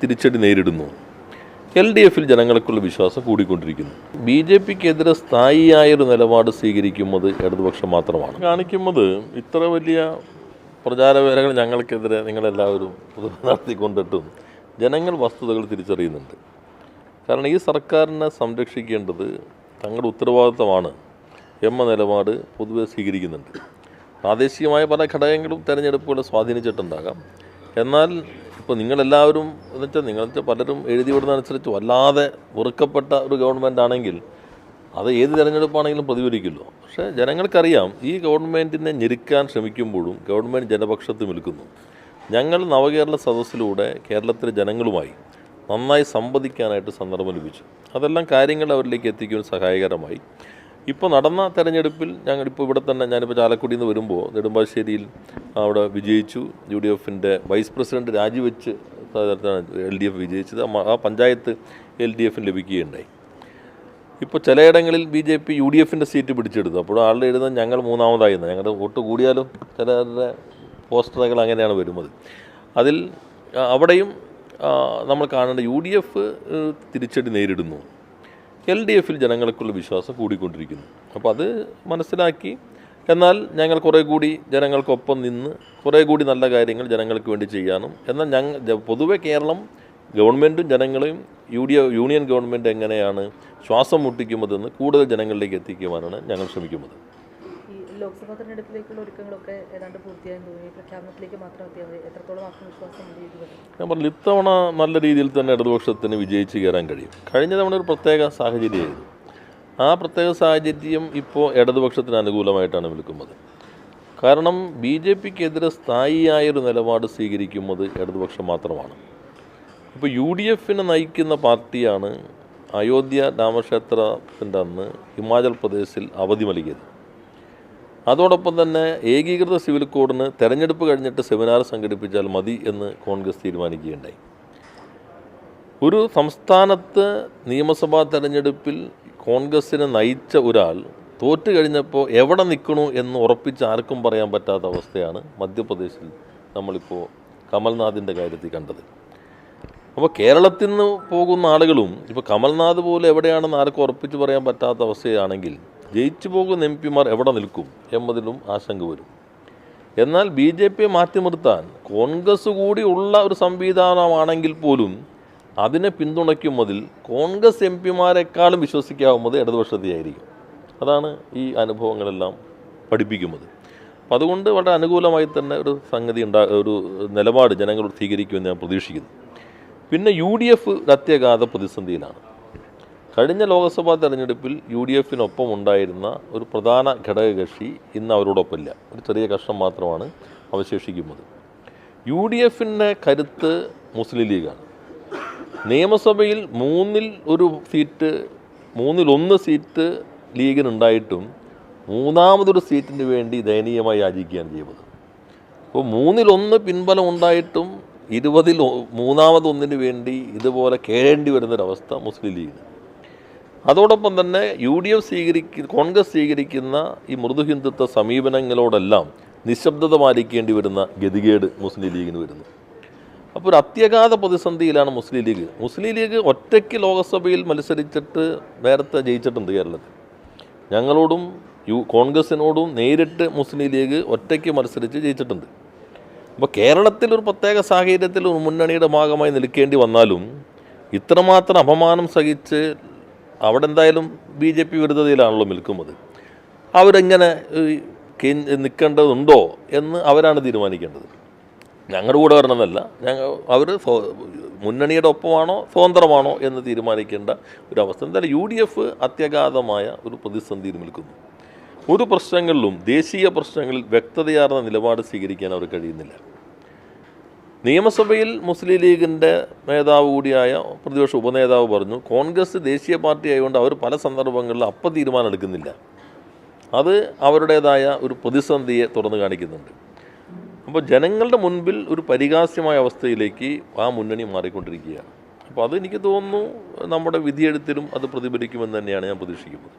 തിരിച്ചടി നേരിടുന്നു. L D എഫിൽ ജനങ്ങൾക്കുള്ള വിശ്വാസം കൂടിക്കൊണ്ടിരിക്കുന്നു. ബി ജെ പിക്കെതിരെ സ്ഥായിയായൊരു നിലപാട് സ്വീകരിക്കുന്നത് ഇടതുപക്ഷം മാത്രമാണ്. കാണിക്കുന്നത് ഇത്ര വലിയ പ്രചാരവേലകൾ ഞങ്ങൾക്കെതിരെ നിങ്ങളെല്ലാവരും നടത്തിക്കൊണ്ടിട്ടും ജനങ്ങൾ വസ്തുതകൾ തിരിച്ചറിയുന്നുണ്ട്. കാരണം ഈ സർക്കാരിനെ സംരക്ഷിക്കേണ്ടത് തങ്ങളുടെ ഉത്തരവാദിത്തമാണ് എന്ന നിലപാട് പൊതുവെ സ്വീകരിക്കുന്നുണ്ട്. പ്രാദേശികമായ പല ഘടകങ്ങളും തെരഞ്ഞെടുപ്പുകളെ സ്വാധീനിച്ചിട്ടുണ്ടാകാം. എന്നാൽ ഇപ്പോൾ നിങ്ങളെല്ലാവരും എന്ന് വെച്ചാൽ നിങ്ങൾ വെച്ചാൽ പലരും എഴുതി വിടുന്നതനുസരിച്ച് വല്ലാതെ വെറുക്കപ്പെട്ട ഒരു ഗവൺമെന്റ് ആണെങ്കിൽ അത് ഏത് തിരഞ്ഞെടുപ്പാണെങ്കിലും പ്രതിഫലിക്കുമല്ലോ. പക്ഷേ ജനങ്ങൾക്കറിയാം ഈ ഗവൺമെന്റിനെ ഞെരുക്കാൻ ശ്രമിക്കുമ്പോഴും ഗവൺമെന്റ് ജനപക്ഷത്ത് നിൽക്കുന്നു. ഞങ്ങൾ നവകേരള സദസ്സിലൂടെ കേരളത്തിലെ ജനങ്ങളുമായി നന്നായി സംവദിക്കാനായിട്ട് സന്ദർഭം ലഭിച്ചു. അതെല്ലാം കാര്യങ്ങൾ അവരിലേക്ക് എത്തിക്കുവാൻ സഹായകരമായി. ഇപ്പോൾ നടന്ന തെരഞ്ഞെടുപ്പിൽ ഞങ്ങളിപ്പോൾ ഇവിടെ തന്നെ ഞാനിപ്പോൾ ചാലക്കുടിയിൽ നിന്ന് വരുമ്പോൾ നെടുമ്പാശ്ശേരിയിൽ അവിടെ വിജയിച്ചു. യു ഡി എഫിന്റെ വൈസ് പ്രസിഡന്റ് രാജിവെച്ച് എൽ ഡി എഫ് വിജയിച്ചത്. ആ പഞ്ചായത്ത് എൽ ഡി എഫിന് ലഭിക്കുകയുണ്ടായി. ഇപ്പോൾ ചിലയിടങ്ങളിൽ B J P U D എഫിന്റെ സീറ്റ് പിടിച്ചെടുത്തു. അപ്പോൾ ആളുടെ എഴുതുന്നത് ഞങ്ങൾ മൂന്നാമതായി എന്ന് ഞങ്ങളുടെ വോട്ട് കൂടിയാലും ചിലരുടെ പോസ്റ്ററുകൾ അങ്ങനെയാണ് വരുന്നത്. അതിൽ അവിടെയും നമ്മൾ കാണേണ്ട യു ഡി എഫ് തിരിച്ചടി നേരിടുന്നു. എൽ ഡി എഫിൽ ജനങ്ങൾക്കുള്ള വിശ്വാസം കൂടിക്കൊണ്ടിരിക്കുന്നു. അപ്പോൾ അത് മനസ്സിലാക്കി. എന്നാൽ ഞങ്ങൾ കുറേ കൂടി ജനങ്ങൾക്കൊപ്പം നിന്ന് കുറേ കൂടി നല്ല കാര്യങ്ങൾ ജനങ്ങൾക്ക് വേണ്ടി ചെയ്യാനും. എന്നാൽ ഞങ്ങൾ പൊതുവെ കേരളം ഗവൺമെന്റും ജനങ്ങളെയും യു ഡി യൂണിയൻ ഗവൺമെന്റ് എങ്ങനെയാണ് ശ്വാസം മുട്ടിക്കുന്നതെന്ന് കൂടുതൽ ജനങ്ങളിലേക്ക് എത്തിക്കുവാനാണ് ഞങ്ങൾ ശ്രമിക്കുന്നത്. ലോക്സഭാ തെരഞ്ഞെടുപ്പിലേക്കുള്ള ഒരുക്കങ്ങളൊക്കെ ഏതാണ്ട് പൂർത്തിയായെന്ന് തോന്നി. പ്രഖ്യാപനത്തിലേക്ക് മാത്രം എത്തിയാൽ മതി. എത്രത്തോളം ആത്മവിശ്വാസം ഞാൻ പറഞ്ഞു ഇത്തവണ നല്ല രീതിയിൽ തന്നെ ഇടതുപക്ഷത്തിന് വിജയിച്ച് കയറാൻ കഴിയും. കഴിഞ്ഞ തവണ ഒരു പ്രത്യേക സാഹചര്യമായിരുന്നു ആ പ്രത്യേക സാഹചര്യം ഇപ്പോൾ ഇടതുപക്ഷത്തിന് അനുകൂലമായിട്ടാണ് വിൽക്കുന്നത് കാരണം ബി ജെ പിക്കെതിരെ സ്ഥായിയായൊരു നിലപാട് സ്വീകരിക്കുന്നത് ഇടതുപക്ഷം മാത്രമാണ്. ഇപ്പോൾ യു ഡി എഫിനെ നയിക്കുന്ന പാർട്ടിയാണ് അയോധ്യ രാമക്ഷേത്രത്തിന്റെ അന്ന് ഹിമാചൽ പ്രദേശിൽ അവധി നൽകിയത്. അതോടൊപ്പം തന്നെ ഏകീകൃത സിവിൽ കോഡിന് തെരഞ്ഞെടുപ്പ് കഴിഞ്ഞിട്ട് സെമിനാർ സംഘടിപ്പിച്ചാൽ മതി എന്ന് കോൺഗ്രസ് തീരുമാനിക്കുകയുണ്ടായി. ഒരു സംസ്ഥാനത്ത് നിയമസഭാ തെരഞ്ഞെടുപ്പിൽ കോൺഗ്രസിനെ നയിച്ച ഒരാൾ തോറ്റു കഴിഞ്ഞപ്പോൾ എവിടെ നിൽക്കണു എന്ന് ഉറപ്പിച്ച് ആർക്കും പറയാൻ പറ്റാത്ത അവസ്ഥയാണ് മധ്യപ്രദേശിൽ നമ്മളിപ്പോൾ കമൽനാഥിന്റെ കാര്യത്തിൽ കണ്ടത്. അപ്പോൾ കേരളത്തിൽ നിന്ന് പോകുന്ന ആളുകളും ഇപ്പോൾ കമൽനാഥ് പോലും എവിടെയാണെന്ന് ആർക്കും ഉറപ്പിച്ച് പറയാൻ പറ്റാത്ത അവസ്ഥയാണെങ്കിൽ ജയിച്ചു പോകുന്ന എം പിമാർ എവിടെ നിൽക്കും എന്നതിലും ആശങ്ക വരും. എന്നാൽ ബി ജെ പിയെ മാറ്റി നിർത്താൻ കോൺഗ്രസ് കൂടി ഉള്ള ഒരു സംവിധാനമാണെങ്കിൽ പോലും അതിനെ പിന്തുണയ്ക്കുന്നതിൽ കോൺഗ്രസ് എം പിമാരെക്കാളും വിശ്വസിക്കാവുന്നത് ഇടതുപക്ഷത്തെയായിരിക്കും. അതാണ് ഈ അനുഭവങ്ങളെല്ലാം പഠിപ്പിക്കുന്നത്. അപ്പം അതുകൊണ്ട് വളരെ അനുകൂലമായി തന്നെ ഒരു സംഗതി ഉണ്ടാ ഒരു നിലപാട് ജനങ്ങൾ സ്വീകരിക്കുമെന്ന് ഞാൻ പ്രതീക്ഷിക്കുന്നു. പിന്നെ യു ഡി എഫ് അത്യഗാധ പ്രതിസന്ധിയിലാണ്. കഴിഞ്ഞ ലോക്സഭാ തെരഞ്ഞെടുപ്പിൽ യു ഡി എഫിനൊപ്പം ഉണ്ടായിരുന്ന ഒരു പ്രധാന ഘടകകക്ഷി ഇന്ന് അവരോടൊപ്പമില്ല. ഒരു ചെറിയ കഷ്ണം മാത്രമാണ് അവശേഷിക്കുന്നത്. യു ഡി എഫിന്റെ കരുത്ത് മുസ്ലിം ലീഗാണ്. നിയമസഭയിൽ മൂന്നിൽ ഒരു സീറ്റ് മൂന്നിലൊന്ന് സീറ്റ് ലീഗിനുണ്ടായിട്ടും മൂന്നാമതൊരു സീറ്റിന് വേണ്ടി ദയനീയമായി യാചിക്കുകയാണ് ചെയ്യുന്നത് അപ്പോൾ മൂന്നിലൊന്ന് പിൻബലം ഉണ്ടായിട്ടും ഇരുപതിൽ മൂന്നാമതൊന്നിന് വേണ്ടി ഇതുപോലെ കേഴേണ്ടി വരുന്നൊരവസ്ഥ മുസ്ലിം ലീഗിന്. അതോടൊപ്പം തന്നെ യു ഡി എഫ് സ്വീകരിക്കുന്ന കോൺഗ്രസ് സ്വീകരിക്കുന്ന ഈ മൃദു ഹിന്ദുത്വ സമീപനങ്ങളോടെല്ലാം നിശബ്ദത പാലിക്കേണ്ടി വരുന്ന ഗതികേട് മുസ്ലിം ലീഗിന് വരുന്നു. അപ്പോൾ ഒരു അത്യഗാധ പ്രതിസന്ധിയിലാണ് മുസ്ലിം ലീഗ്. മുസ്ലിം ലീഗ് ഒറ്റയ്ക്ക് ലോകസഭയിൽ മത്സരിച്ചിട്ട് നേരത്തെ ജയിച്ചിട്ടുണ്ട് കേരളത്തിൽ. ഞങ്ങളോടും യു കോൺഗ്രസിനോടും നേരിട്ട് മുസ്ലിം ലീഗ് ഒറ്റയ്ക്ക് മത്സരിച്ച് ജയിച്ചിട്ടുണ്ട്. അപ്പോൾ കേരളത്തിൽ ഒരു പ്രത്യേക സാഹചര്യത്തിൽ ഒരു മുന്നണിയുടെ ഭാഗമായി നിൽക്കേണ്ടി വന്നാലും ഇത്രമാത്രം അപമാനം സഹിച്ച് അവിടെ എന്തായാലും ബി ജെ പി വിരുദ്ധതയിലാണല്ലോ നിൽക്കുന്നത്. അവരെങ്ങനെ നിൽക്കേണ്ടതുണ്ടോ എന്ന് അവരാണ് തീരുമാനിക്കേണ്ടത്. ഞങ്ങളുടെ കൂടെ വരണമെന്നല്ല ഞങ്ങൾ അവർ മുന്നണിയുടെ ഒപ്പമാണോ സ്വതന്ത്രമാണോ എന്ന് തീരുമാനിക്കേണ്ട ഒരു അവസ്ഥ എന്തായാലും യു ഡി എഫ് അത്യഗാധമായ ഒരു പ്രതിസന്ധിയിൽ നിൽക്കുന്നു. ഒരു പ്രശ്നങ്ങളിലും ദേശീയ പ്രശ്നങ്ങളിൽ വ്യക്തതയാർന്ന നിലപാട് സ്വീകരിക്കാൻ അവർ കഴിയുന്നില്ല. നിയമസഭയിൽ മുസ്ലിം ലീഗിന്റെ നേതാവ് കൂടിയായ പ്രതിപക്ഷ ഉപനേതാവ് പറഞ്ഞു കോൺഗ്രസ് ദേശീയ പാർട്ടി ആയതുകൊണ്ട് അവർ പല സന്ദർഭങ്ങളിലും അപ്പം തീരുമാനം എടുക്കുന്നില്ല. അത് അവരുടേതായ ഒരു പ്രതിസന്ധിയെ തുറന്നു കാണിക്കുന്നുണ്ട്. അപ്പോൾ ജനങ്ങളുടെ മുൻപിൽ ഒരു പരിഹാസ്യമായ അവസ്ഥയിലേക്ക് ആ മുന്നണി മാറിക്കൊണ്ടിരിക്കുകയാണ്. അപ്പോൾ അത് എനിക്ക് തോന്നുന്നു നമ്മുടെ വിധിയെഴുത്തിലും അത് പ്രതിഫലിക്കുമെന്ന് തന്നെയാണ് ഞാൻ പ്രതീക്ഷിക്കുന്നത്.